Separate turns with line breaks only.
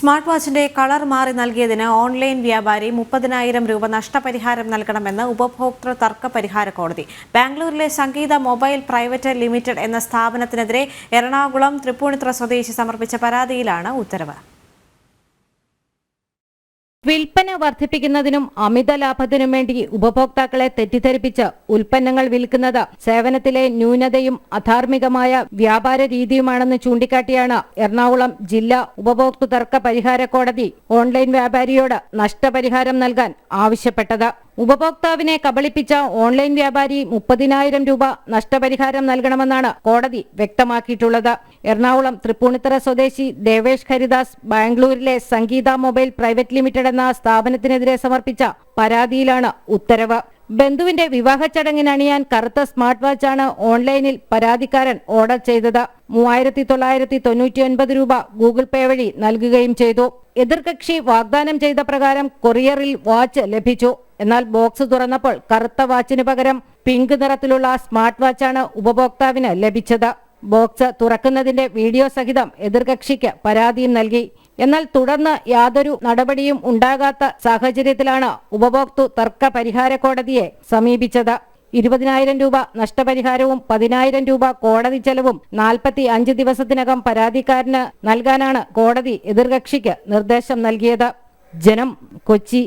Smart വാച്ചിന്റെ colour മാറി നൽകിയതിന് online വ്യാപാരി മുപ്പതിനായിരം രൂപ നഷ്ടപരിഹാരം നൽകണമെന്ന് ഉപഭോക്തൃ തർക്ക പരിഹാര കോടതി. ബാംഗ്ലൂരിലെ സംഗീത മൊബൈൽ പ്രൈവറ്റ് ലിമിറ്റഡ് എന്ന സ്ഥാപനത്തിനെതിരെ എറണാകുളം തൃപ്പൂണിത്തുറ സ്വദേശി സമർപ്പിച്ച പരാതിയിലാണ് ഉത്തരവ്.
വിൽപ്പന വർദ്ധിപ്പിക്കുന്നതിനും അമിത ലാഭത്തിനും വേണ്ടി ഉപഭോക്താക്കളെ തെറ്റിദ്ധരിപ്പിച്ച് ഉൽപ്പന്നങ്ങൾ വിൽക്കുന്നത് സേവനത്തിലെ ന്യൂനതയും അധാർമികമായ വ്യാപാര രീതിയുമാണെന്ന് ചൂണ്ടിക്കാട്ടിയാണ് എറണാകുളം ജില്ലാ ഉപഭോക്തൃ തർക്ക പരിഹാര കോടതി ഓൺലൈൻ വ്യാപാരിയോട് നഷ്ടപരിഹാരം നൽകാൻ ആവശ്യപ്പെട്ടത്. ഉപഭോക്താവിനെ കബളിപ്പിച്ച ഓൺലൈൻ വ്യാപാരി മുപ്പതിനായിരം രൂപ നഷ്ടപരിഹാരം നൽകണമെന്നാണ് കോടതി വ്യക്തമാക്കിയിട്ടുള്ളത്. എറണാകുളം തൃപ്പൂണിത്തറ സ്വദേശി ദേവേഷ് ഹരിദാസ് ബാംഗ്ലൂരിലെ സംഗീത മൊബൈൽ പ്രൈവറ്റ് ലിമിറ്റഡ് എന്ന സ്ഥാപനത്തിനെതിരെ സമർപ്പിച്ച പരാതിയിലാണ് ഉത്തരവ്. ബന്ധുവിന്റെ വിവാഹ ചടങ്ങിന് അണിയാൻ കറുത്ത സ്മാർട്ട് വാച്ചാണ് ഓൺലൈനിൽ പരാതിക്കാരൻ ഓർഡർ ചെയ്തത്. മൂവായിരത്തി തൊള്ളായിരത്തി തൊണ്ണൂറ്റി ഒൻപത് രൂപ ഗൂഗിൾ പേ വഴി നൽകുകയും ചെയ്തു. എതിർകക്ഷി വാഗ്ദാനം ചെയ്ത പ്രകാരം കൊറിയറിൽ വാച്ച് ലഭിച്ചു. എന്നാൽ ബോക്സ് തുറന്നപ്പോൾ കറുത്ത വാച്ചിന് പകരം പിങ്ക് നിറത്തിലുള്ള സ്മാർട്ട് വാച്ച് ആണ് ഉപഭോക്താവിന് ലഭിച്ചത്. ബോക്സ് തുറക്കുന്നതിന്റെ വീഡിയോ സഹിതം എതിർകക്ഷിക്ക് പരാതിയും നൽകി. എന്നാൽ തുടർന്ന് യാതൊരു നടപടിയും ഉണ്ടാകാത്ത സാഹചര്യത്തിലാണ് ഉപഭോക്തൃ തർക്ക പരിഹാര കോടതിയെ സമീപിച്ചത്. ഇരുപതിനായിരം രൂപ നഷ്ടപരിഹാരവും പതിനായിരം രൂപ കോടതി ചെലവും നാൽപ്പത്തി അഞ്ച് ദിവസത്തിനകം പരാതിക്കാരന് നൽകാനാണ് കോടതി എതിർകക്ഷിക്ക് നിർദ്ദേശം നൽകിയത്. ജനം കൊച്ചി.